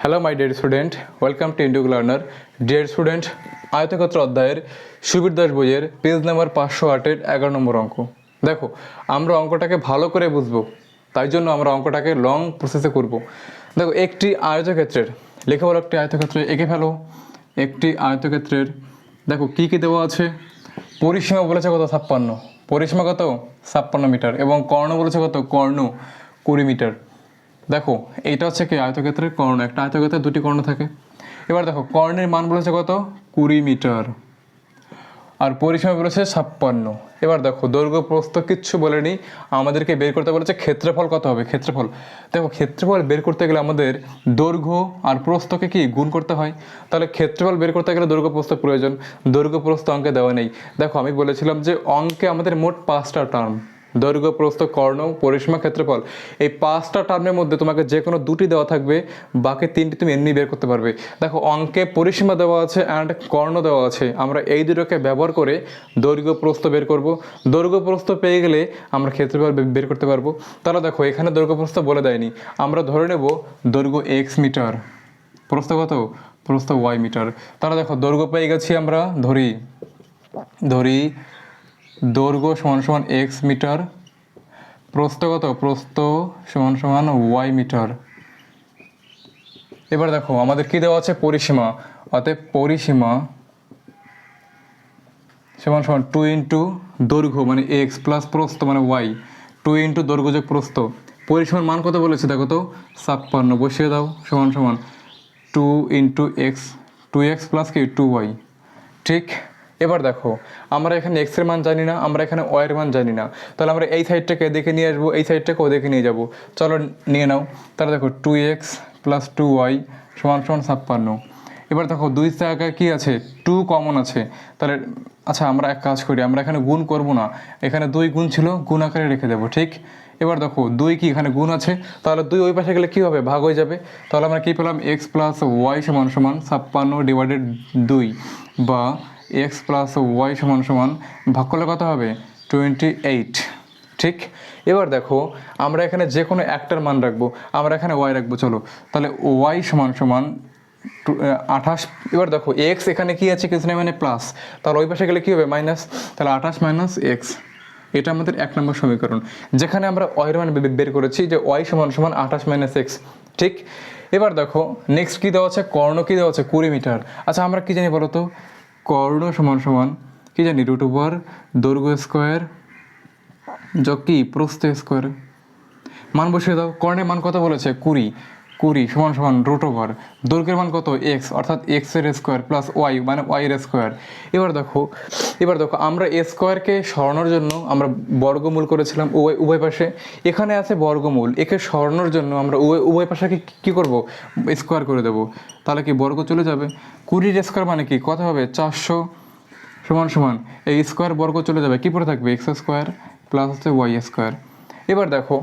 Hello my dear student welcome to Indio learner dear student আয়তক্ষেত্র অধ্যায়ের সুবীর দাস বইয়ের page number পাঁচশো আটের এগারো নম্বর অঙ্ক। দেখো, আমরা অঙ্কটাকে ভালো করে বুঝব, তাই জন্য আমরা অঙ্কটাকে লং প্রসেসে করব। দেখো, একটি আয়তক্ষেত্রের, লেখা বলো একটি আয়তক্ষেত্রে এঁকে ফেলো। একটি আয়তক্ষেত্রের, দেখো, কী কী দেওয়া আছে? পরিসীমা বলেছে কত? ছাপ্পান্ন। পরিসীমা কত? ছাপ্পান্ন মিটার। এবং কর্ণ বলেছে কত? কর্ণ কুড়ি মিটার। দেখো, এটা হচ্ছে কি আয়তক্ষেত্রের কর্ণ? একটা আয়তক্ষেত্রে দুটি কর্ণ থাকে। এবার দেখো, কর্ণের মান বলেছে কত? কুড়ি মিটার। আর পরিসীমা বলেছে ছাপ্পান্ন। এবার দেখো, দৈর্ঘ্য প্রস্থ কিচ্ছু বলেনি। আমাদেরকে বের করতে বলেছে ক্ষেত্রফল কত হবে? ক্ষেত্রফল। দেখো, ক্ষেত্রফল বের করতে গেলে আমাদের দৈর্ঘ্য আর প্রস্থকে কি গুণ করতে হয়? তাহলে ক্ষেত্রফল বের করতে গেলে দৈর্ঘ্য প্রস্থ প্রয়োজন। দৈর্ঘ্য প্রস্থ অঙ্কে দেওয়া নেই। দেখো, আমি বলেছিলাম যে অঙ্কে আমাদের মোট পাঁচটা টার্ম দৈর্ঘ্য প্রস্থ, কর্ণ, পরিসীমা ক্ষেত্রফল, এই পাঁচটা টার্মের মধ্যে তোমাকে যে কোনো দুটি দেওয়া থাকবে, বাকি তিনটি তুমি এমনি বের করতে পারবে। দেখো, অঙ্কে পরিসীমা দেওয়া আছে অ্যান্ড কর্ণ দেওয়া আছে। আমরা এই দুটোকে ব্যবহার করে দৈর্ঘ্য প্রস্থ বের করব। দৈর্ঘ্য প্রস্থ পেয়ে গেলে আমরা ক্ষেত্রফল বের করতে পারব। তাহলে দেখো, এখানে দৈর্ঘ্য প্রস্থ বলে দেয়নি। আমরা ধরে নেব দৈর্ঘ্য এক্স মিটার। প্রস্থ কত? প্রস্থ ওয়াই মিটার। তাহলে দেখো, দৈর্ঘ্য পেয়ে গেছি আমরা, ধরি ধরি দৈর্ঘ্য সমান সমান এক্স মিটার প্রস্থ কত প্রস্থ সমান সমান ওয়াই মিটার। এবার দেখো, আমাদের কি দেওয়া আছে? পরিসীমা। অতএব পরিসীমা সমান সমান টু ইন্টু দৈর্ঘ্য মানে এক্স প্লাস প্রস্থ মানে ওয়াই টু ইন্টু দৈর্ঘ্য যোগ প্রস্থ। পরিসীমার মান কত বলেছে দেখো তো? ছাপ্পান্ন। বসিয়ে দাও, সমান সমান two into x two x plus কি? টু ওয়াই ঠিক এবার দেখো, আমরা এখানে এক্সের মান জানি না, আমরা এখানে ওয়াই এর মান জানি না। তাহলে আমরা এই সাইডটাকে দেখে নিয়ে আসব, এই সাইডটাকেও দেখে নিয়ে যাব। চলো নিয়ে নাও। তাহলে দেখো two x plus two y সমান সমান ছাপ্পান্ন। এবার দেখো দুই জায়গায় কি আছে? টু কমন আছে। তাহলে আচ্ছা আমরা এক কাজ করি, আমরা এখানে গুণ করব না। এখানে দুই গুণ ছিল, গুণ আকারে রেখে দেবো, ঠিক? এবার দেখো দুই কি এখানে গুণ আছে? তাহলে দুই ওই পাশে গেলে কী হবে? ভাগ হয়ে যাবে। তাহলে আমরা কী পেলাম? এক্স প্লাস ওয়াই সমান সমান ছাপ্পান্ন ডিভাইডেড দুই বা এক্স প্লাস ওয়াই সমান সমান ভাগ করলে কত হবে? টোয়েন্টি এইট ঠিক? এবার দেখো, আমরা এখানে যে কোনো একটার মান রাখব, আমরা এখানে ওয়াই রাখব, চলো। তাহলে ওয়াই সমান সমান আঠাশ। এবার দেখো এক্স এখানে কি আছে কিছু নেই মানে প্লাস তাহলে ওই পাশে গেলে কী হবে মাইনাস তাহলে আঠাশ মাইনাস এক্স এটা আমাদের এক নম্বর সমীকরণ। যেখানে আমরা ওয়াইয়ের মান বের করেছি যে ওয়াই সমান সমান আঠাশ মাইনাস এক্স ঠিক? এবার দেখো নেক্সট কী দেওয়া আছে? কর্ণ কী দেওয়া আছে? কুড়ি মিটার। আচ্ছা আমরা কী জানি বলো তো কর্ণ সমান সমান, কি জানি রুট ওভার দৈর্ঘ্য স্কোয়ার যোগ কি প্রস্থ স্কোয়ার মান বসিয়ে দাও, কর্ণের মান কত বলেছে? কুড়ি। কুড়ি সমান সমান রুট ওভার দৈর্ঘ্যের মান কত? এক্স অর্থাৎ এক্সের স্কোয়ার প্লাস ওয়াই মানে ওয়াই এর স্কোয়ার এবার দেখো এবার দেখো, আমরা এ স্কোয়ারকে সরানোর জন্য আমরা বর্গমূল করেছিলাম উভয় উভয় পাশে। এখানে আছে বর্গমূল, একে সরানোর জন্য আমরা উভয় উভয় পাশে কী করব? স্কোয়ার করে দেবো। তাহলে কি বর্গ চলে যাবে? কুড়ির স্কোয়ার মানে কি? কত হবে? চারশো সমান সমান। এই স্কোয়ার বর্গ চলে যাবে। কী পরে থাকবে? এক্স স্কোয়ার প্লাস হচ্ছে ওয়াই স্কোয়ার এবার দেখো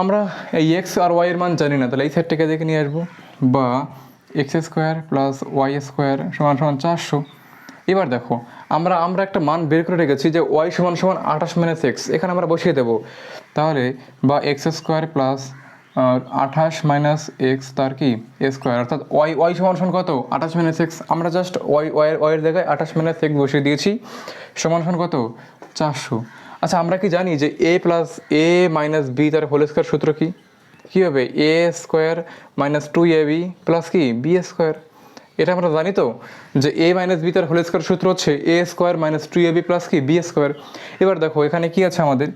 আমরা এই এক্স আর ওয়াই এর মান জানি না, তাহলে এই সাইডটাকে দেখে নিয়ে আসব। বা x square plus y square সমান সমান চারশো। এবার দেখো, আমরা আমরা একটা মান বের করে রেখেছি যে ওয়াই সমান সমান আঠাশ মাইনাস এক্স এখানে আমরা বসিয়ে দেবো। তাহলে, বা এক্স স্কোয়ার প্লাস আঠাশ মাইনাস এক্স তার কি? এ স্কোয়ার অর্থাৎ ওয়াই ওয়াই সমান সমান কত? আঠাশ মাইনাস এক্স আমরা জাস্ট ওয়াই ওয়াই ওয়াইয়ের জায়গায় আঠাশ মাইনাস এক্স বসিয়ে দিয়েছি। সমান সমান কত? চারশো। আচ্ছা আমরা কি জানি যে a plus a minus b তার হোল স্কোয়ার সূত্র কি? কী হবে? A square minus two a b plus কি? বি স্কোয়ার এটা আমরা জানি তো যে এ মাইনাস বি তার হোল স্কোয়ার সূত্র হচ্ছে a square minus two a b plus কি? বি স্কোয়ার এবার দেখো, এখানে কি আছে আমাদের?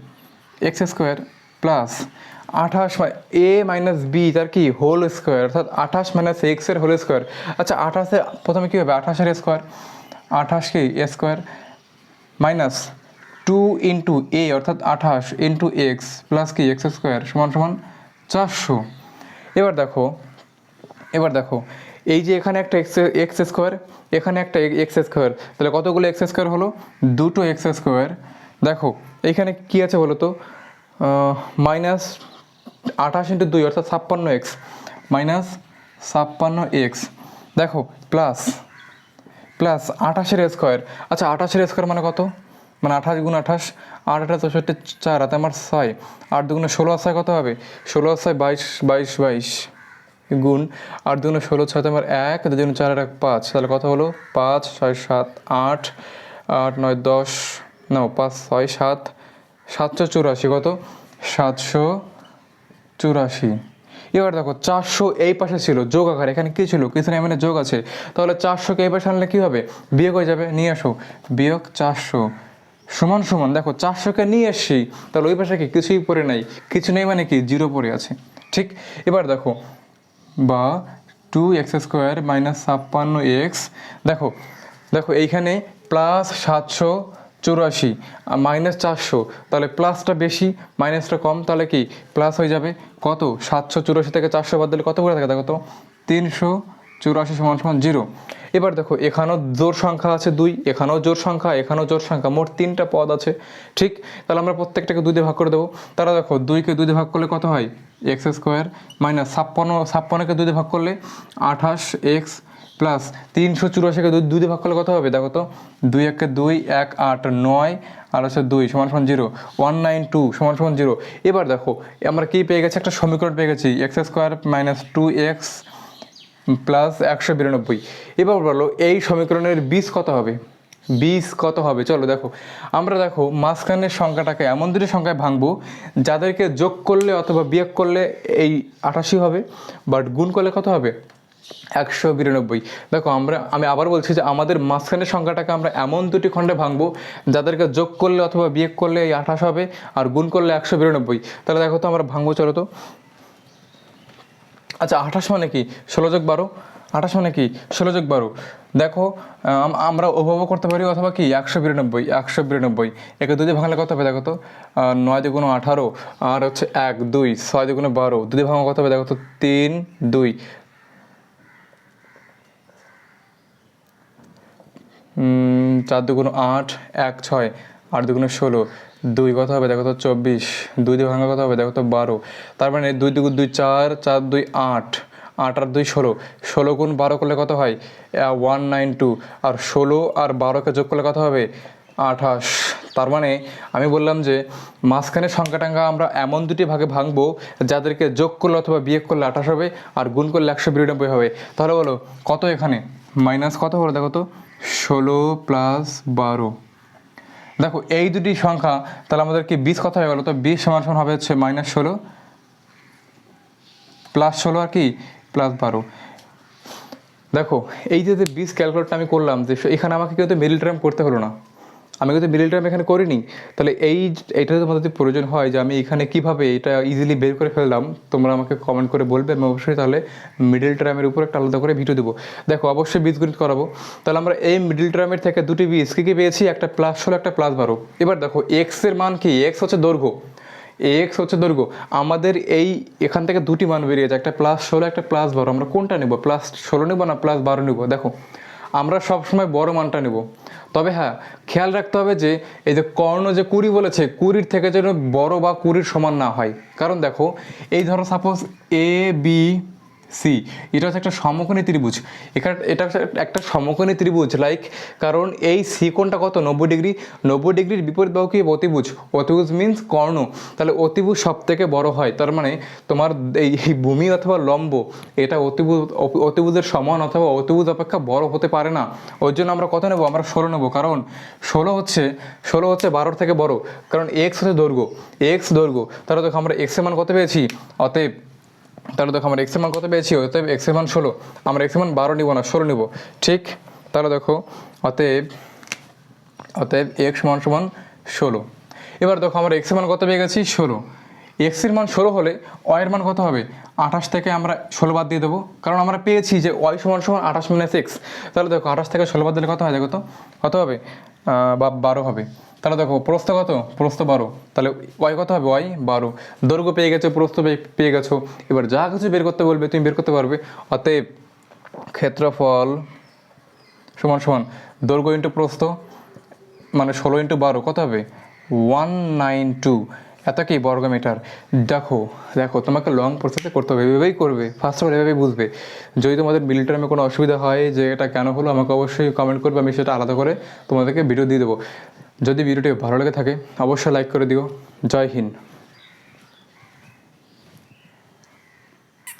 এক্স স্কোয়ার প্লাস আঠাশ এ মাইনাস বি তার কি? হোল স্কোয়ার অর্থাৎ আঠাশ মাইনাস এক্সের হোল স্কোয়ার আচ্ছা আঠাশে প্রথমে কী হবে? আঠাশের স্কোয়ার আঠাশ কি? Square minus two into a, অর্থাৎ আঠাশ ইন্টু এক্স প্লাস কি, এক্স স্কোয়ার সমান সমান চারশো। এবার দেখো এবার দেখো, এই যে এখানে একটা এক্স এক্স স্কোয়ার, এখানে একটা এক্স স্কোয়ার, তাহলে কতগুলো এক্স স্কোয়ার হলো? দুটো এক্স স্কোয়ার। দেখো এইখানে কি আছে বলো তো? মাইনাস আঠাশ ইন্টু দুই, অর্থাৎ ছাপ্পান্ন এক্স, মাইনাস ছাপ্পান্ন এক্স। দেখো, প্লাস প্লাস আঠাশের স্কোয়ার। আচ্ছা আঠাশের স্কোয়ার মানে কত? মানে আঠাশ গুণ আঠাশ, আট আঠাশ চৌষট্টি, চার হাতে আমার ছয়, আট দুগুণে ষোলো আশায় কত হবে? ষোলো আশায় বাইশ বাইশ বাইশ গুণ, আট দুগুণ ষোলো, ছয় তোমার এক, দুই চার এক পাঁচ, তাহলে কত হলো? পাঁচ, ছয়, সাত, আট আট, নয়, দশ, না, পাঁচ, ছয়, সাত, সাতশো চুরাশি কত? সাতশো চুরাশি। এবার দেখো, চারশো এই পাশে ছিল, যোগ আকার, এখানে কী ছিল? কিছু না মানে যোগ আছে। তাহলে চারশোকে এই পাশে আনলে কী হবে? বিয়োগ হয়ে যাবে, নিয়ে আসো। বিয়োগ চারশো। সমান সমান, দেখো চারশোকে নিয়ে এসছি, তাহলে ওই পাশে কি কিছুই পড়ে নাই? কিছু নেই মানে কি? জিরো পড়ে আছে। ঠিক? এবার দেখো, বা টু এক্স স্কোয়ার মাইনাস ছাপ্পান্ন এক্স দেখো দেখো, এইখানে প্লাস সাতশো চুরাশি মাইনাস চারশো, তাহলে প্লাসটা বেশি মাইনাসটা কম, তাহলে কি? প্লাস হয়ে যাবে কত? সাতশো চুরাশি থেকে চারশো বাদ দিলে কত করে থাকে? দেখো তো, তিনশো চুরাশি সমান সমান জিরো। এবার দেখো, এখানেও জোর সংখ্যা আছে দুই, এখানেও জোর সংখ্যা, এখানেও জোর সংখ্যা, মোট তিনটা পদ আছে। ঠিক? তাহলে আমরা প্রত্যেকটাকে দুই দিয়ে ভাগ করে দেবো। তারা দেখো, দুইকে দুই দিয়ে ভাগ করলে কত হয়? এক্স স্কোয়ার মাইনাস ছাপ্পান্ন, ছাপ্পান্নকে দুই দিয়ে ভাগ করলে আঠাশ এক্স প্লাস তিনশো চুরাশিকে দুই দুই দিয়ে ভাগ করলে কত হবে? দেখো তো, দুই একে দুই, এক, আট, নয়, আর হচ্ছে দুই সমান সমান জিরো, ওয়ান নাইন টু সমান সমান জিরো। এবার দেখো, আমরা কী পেয়ে গেছি? একটা সমীকরণ পেয়ে গেছি, x square minus two x plus একশো বিরানব্বই। এবার বলো, এই সমীকরণের বীজ কত হবে? বীজ কত হবে? চলো দেখো। আমরা দেখো, মাঝখানের সংখ্যাটাকে এমন দুটি সংখ্যায় ভাঙবো, যাদেরকে যোগ করলে অথবা বিয়োগ করলে এই আটাশি হবে বাট গুণ করলে কত হবে? একশো বিরানব্বই। দেখো, আমরা, আমি আবার বলছি যে আমাদের মাঝখানের সংখ্যাটাকে আমরা এমন দুটি খণ্ডে ভাঙবো, যাদেরকে যোগ করলে অথবা বিয়োগ করলে এই আঠাশ হবে, আর গুণ করলে একশো বিরানব্বই। তাহলে দেখো তো আমরা ভাঙবো, চলো তো। আচ্ছা আঠাশ মানে কি? ষোলো যোগ বারো? আঠাশ মানে কি? ষোলো যোগ বারো। দেখো আমরা ওভাবে করতে পারি অথবা কি? একশো বিরানব্বই একশো বিরানব্বই। একে দুই ভাঙলে কত হবে দেখো তো? নয় দুগুণ আঠারো, আর হচ্ছে এক, দুই, ছয় দুগুণ বারো। দুই ভাঙা কত হবে দেখো তো? তিন, দুই। চার দুগুণ আট, এক, ছয়, আট দুগুণ ষোলো। দুই কত হবে, দেখো তো চব্বিশ, দুই দিয়ে ভাঙা কত হবে, দেখো তো বারো। তার মানে দুই দুগুণ দুই চার চার দুই আট আট আর দুই ষোলো। ষোলো গুণ বারো করলে কত হয়? ওয়ান নাইন টু আর ষোলো আর বারোকে যোগ করলে কত হবে? আঠাশ। তার মানে আমি বললাম যে মাঝখানের সংখ্যাটাঙ্গা আমরা এমন দুটি ভাগে ভাঙবো, যাদেরকে যোগ করলে অথবা বিয়োগ করলে আঠাশ হবে, আর গুণ করলে একশো বিরানব্বই হবে। তাহলে বলো, কত এখানে? মাইনাস কত হলো দেখো তো? ষোলো প্লাস বারো। দেখো, এই দুটি সংখ্যা, তাহলে আমাদের কি বিশ কথা হয়ে গেলো তো? বিশ সমান সমান হবে হচ্ছে মাইনাস ষোলো প্লাস ষোলো আর কি? প্লাস বারো। দেখো, এই যে যে বিশ ক্যালকুলেটটা আমি করলাম, যে এখানে আমাকে কিন্তু মিডিল টার্ম করতে হলো না। আমি কিন্তু মিডিল টার্ম এখানে করিনি। তাহলে এই এইটা তোমাদের যদি প্রয়োজন হয় যে আমি এখানে কীভাবে এটা ইজিলি বের করে ফেললাম, তোমরা আমাকে কমেন্ট করে বলবে, আমি অবশ্যই তাহলে মিডিল টার্মের উপর একটা আলাদা করে ভিডিও দেবো। দেখো, অবশ্যই বীজগণিত করাবো। তাহলে আমরা এই মিডিল টার্মের থেকে দুটি বীজ কী কী পেয়েছি? একটা প্লাস ষোলো, একটা প্লাস বারো। এবার দেখো এক্সের মান কি? এক্স হচ্ছে দৈর্ঘ্য। এক্স হচ্ছে দৈর্ঘ্য। আমাদের এই এখান থেকে দুটি মান বেরিয়েছে একটা প্লাস ষোলো, একটা প্লাস বারো। আমরা কোনটা নেব? প্লাস ষোলো নেব না প্লাস বারো নেব? দেখো আমরা সবসময় বড় মানটা নেব। তবে হ্যাঁ খেয়াল রাখতে হবে যে এই যে কর্ণ যে কুড়ি বলেছে, কুড়ির থেকে যেন বড় বা কুড়ির সমান না হয়। কারণ দেখো, এই ধরো সাপোজ এ বি সি, এটা হচ্ছে একটা সমকোণী ত্রিভুজ। এখানে এটা একটা সমকোণী ত্রিভুজ লাইক কারণ এই সি কোণটা কত? নব্বই ডিগ্রি। নব্বই ডিগ্রির বিপরীত বাহু কি? অতিভুজ। অতিভুজ মিন্স কর্ণ। তাহলে অতিভুজ সব থেকে বড় হয়। তার মানে তোমার এই ভূমি অথবা লম্ব, এটা অতিভুজ, অতিভুজের সমান অথবা অতিভুজ অপেক্ষা বড় হতে পারে না। ওর জন্য আমরা কত নেব? আমরা ষোলো নেব। কারণ ষোলো হচ্ছে ষোলো হচ্ছে বারোর থেকে বড়। কারণ এক্স হচ্ছে দৈর্ঘ্য। এক্স দৈর্ঘ্য। তাহলে দেখো আমরা এক্সের মান কত পেয়েছি? অতএব তাহলে দেখো আমরা এক্সের মান কত পেয়েছি? অতএব এক্সের মান ষোলো। আমরা এক্সের মান বারো নিব না, ষোলো নিব। ঠিক? তাহলে দেখো, অতএব অতএব এক্স মান সমান ষোলো। এবার দেখো আমরা এক্সের মান কত পেয়ে গেছি? ষোলো। এক্সের মান ষোলো হলে ওয়ের মান কত হবে? আঠাশ থেকে আমরা ষোলো বাদ দিয়ে দেবো। কারণ আমরা পেয়েছি যে ওয়াই সমান সমান আঠাশ মাইনাস এক্স তাহলে দেখো, আঠাশ থেকে ষোলো বাদ দিলে কত হয় তো? কত হবে? বা বারো হবে। তাহলে দেখো, প্রস্থ কত? প্রস্থ বারো। তাহলে ওয়াই কত হবে? ওয়াই বারো। দৈর্ঘ্য পেয়ে গেছো, প্রস্থ পেয়ে গেছো। এবার যা কিছু বের করতে বলবে, তুমি বের করতে পারবে। অতএব ক্ষেত্রফল সমান সমান দৈর্ঘ্য ইন্টু প্রস্থ মানে ষোলো ইন্টু বারো, কত হবে? ওয়ান নাইন টু এত কি বর্গ মিটার দেখো দেখো, তোমাকে লং প্রসেসে করতে হবে, এভাবেই করবে। ফার্স্ট অফ অল এভাবেই বুঝবে। যদি তোমাদের মিল টার্মে কোনো অসুবিধা হয় যে এটা কেন হলো, আমাকে অবশ্যই কমেন্ট করবে, আমি সেটা আলাদা করে তোমাদেরকে ভিডিও দিয়ে দেবো। যদি ভিডিওটি ভালো লেগে থাকে, অবশ্যই লাইক করে দিও। জয় হিন্দ।